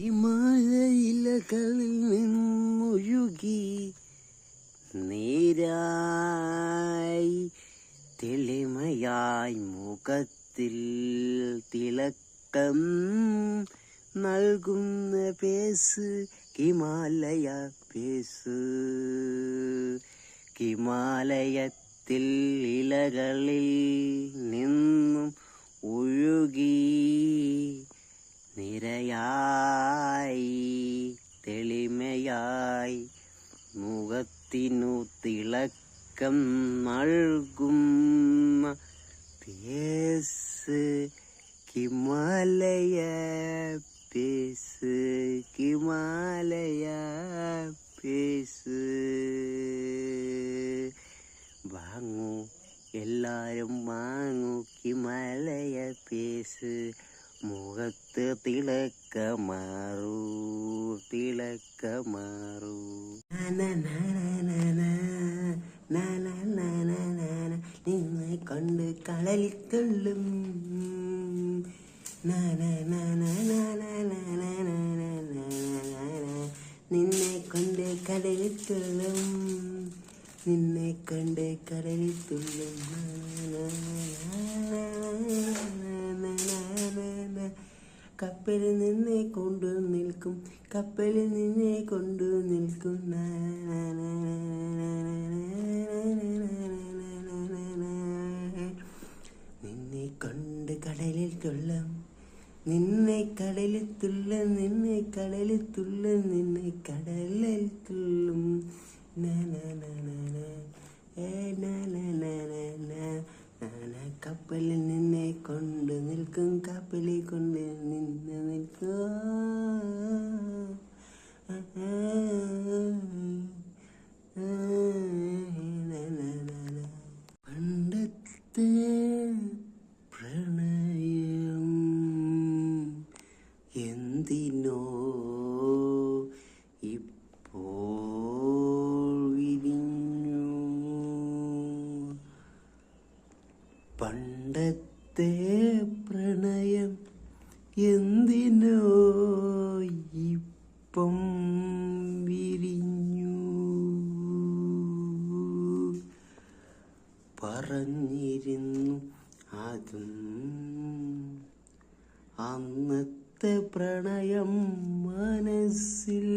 ഹിമാലയിലകളിൽ നിന്നൊഴുകി നേരായി തെളിമയായി മുഖത്തിൽ തിളക്കം നൽകുന്ന പേസ് ഹിമാലയ പേസ്. ഹിമാലയത്തിൽ ഇലകളിൽ നിന്നും തിളക്കം നൽകും. Paste Himalaya paste Himalaya paste. വാങ്ങൂ എല്ലാരും വാങ്ങൂ ഹിമാലയ പേസ്. മുഖത്ത് തിളക്കമാറൂ തിളക്കമാറൂ നിന്നെ കടലിൽ നിന്നെ കൊണ്ട് കടലിൽ നിന്നെ കൊണ്ട് കടലിൽ തുള്ളും കപ്പലിൽ നിന്നെ കൊണ്ടു നിൽക്കും കപ്പലിൽ നിന്നെ കൊണ്ടു നിൽക്കും നിന്നെ കൊണ്ട് കടലിൽ തുള്ളും നിന്നെ കടലിൽ തുള്ള നിന്നെ കടലിൽ തുള്ള നിന്നെ കടലിൽ തുള്ളും. കപ്പലിൽ നിന്നെ കൊണ്ട് നിൽക്കും കപ്പലിൽ കൊണ്ട് നിന്ന് നിൽക്കും പണ്ടത്തെ പ്രണയം എന്തിനോ ഇപ്പം വിരിഞ്ഞു. പറഞ്ഞിരുന്നു അതും അന്നത്തെ പ്രണയം മനസ്സിൽ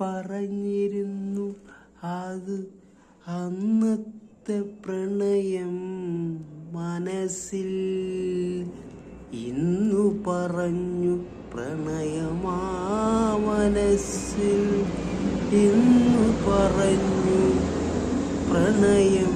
പറഞ്ഞിരുന്നു അത് അന്നത്തെ പ്രണയം മനസ്സിൽ ഇന്നു പറഞ്ഞു പ്രണയമാ മനസ്സിൽ ഇന്നു പറഞ്ഞു പ്രണയം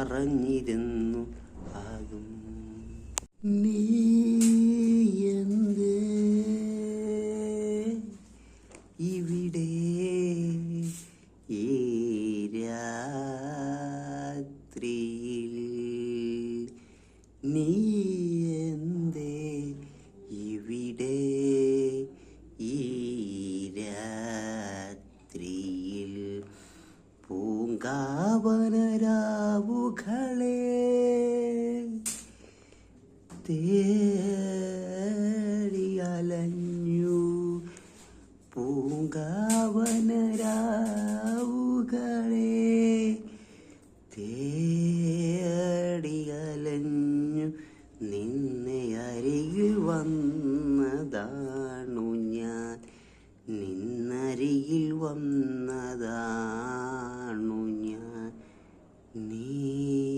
പറഞ്ഞിരുന്നു ആകും. നീ എന്തേ? ഇവിടെ ഈ രാത്രിയിൽ നീ എന്തേ? ഇവിടെ ഈ രാത്രിയിൽ പൂങ്കാവനരാവുകളെ തേടിയലഞ്ഞു നിന്നെ അരികിൽ വന്നതാണു ഞാൻ. നിന്നരികിൽ വന്നതാണു ഞാൻ. നീ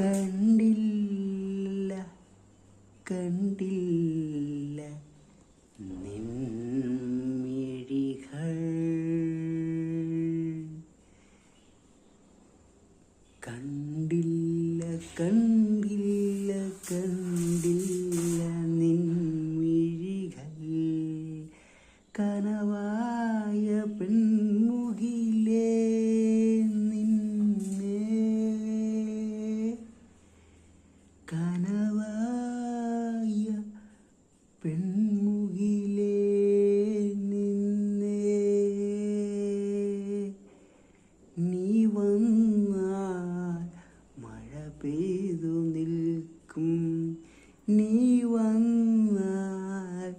കണ്ടില്ല കണ്ടില്ല. നിൻമിഴികൾ കണ്ടില്ല കണ്ടില്ല കണ്ടില്ല. നിൻമിഴികൾ കനവായ പെൺമുഖി നീ വന്നാൽ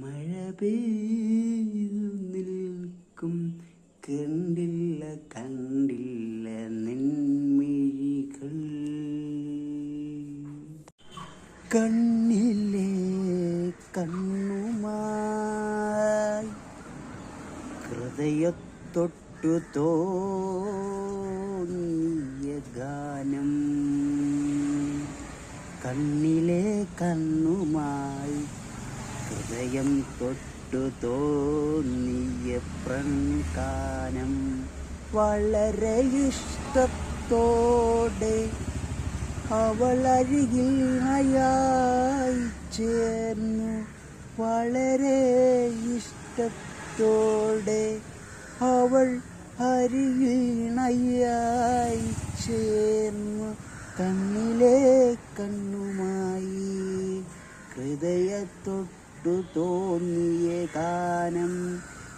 മഴ പെയ്തു നിൽക്കും. കണ്ടില്ല കണ്ടില്ല നിൻമിഴികൾ കണ്ണിലെ കണ്ണുമായി ഹൃദയത്തൊട്ടു തോന്നിയ കണ്ണിലെ കണ്ണുമായി ഹൃദയം തൊട്ടു തോന്നിയ പ്രൺകാനം വളരെ ഇഷ്ടത്തോടെ അവളരികിൽ അയായി ചേർന്നു. വളരെ ഇഷ്ടത്തോടെ അവൾ അരികിണയായി ചേർന്നു. കണ്ണിലെ കണ്ണുമായി ഹൃദയത്തൊട്ടു തോന്നിയ ഗാനം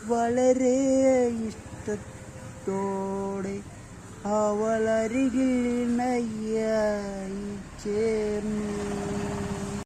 വളരെ ഇഷ്ടത്തോടെ അവളരികിൽ നയ്യായി ചേർന്നു.